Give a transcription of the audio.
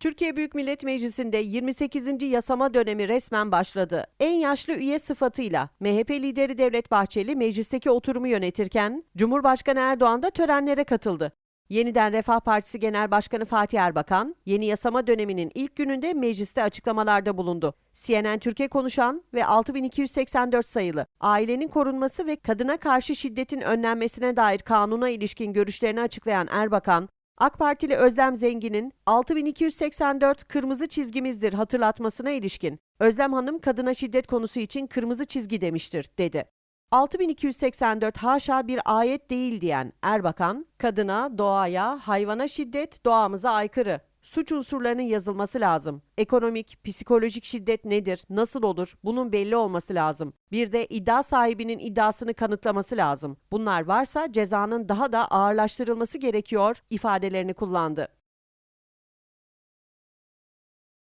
Türkiye Büyük Millet Meclisi'nde 28. yasama dönemi resmen başladı. En yaşlı üye sıfatıyla MHP lideri Devlet Bahçeli meclisteki oturumu yönetirken Cumhurbaşkanı Erdoğan da törenlere katıldı. Yeniden Refah Partisi Genel Başkanı Fatih Erbakan, yeni yasama döneminin ilk gününde mecliste açıklamalarda bulundu. CNN Türkiye konuşan ve 6284 sayılı ailenin korunması ve kadına karşı şiddetin önlenmesine dair kanuna ilişkin görüşlerini açıklayan Erbakan, AK Partili Özlem Zengin'in 6284 kırmızı çizgimizdir hatırlatmasına ilişkin Özlem Hanım kadına şiddet konusu için kırmızı çizgi demiştir dedi. 6284 haşa bir ayet değil diyen Erbakan, kadına, doğaya, hayvana şiddet doğamıza aykırı. Suç unsurlarının yazılması lazım. Ekonomik, psikolojik şiddet nedir, nasıl olur bunun belli olması lazım. Bir de iddia sahibinin iddiasını kanıtlaması lazım. Bunlar varsa cezanın daha da ağırlaştırılması gerekiyor ifadelerini kullandı.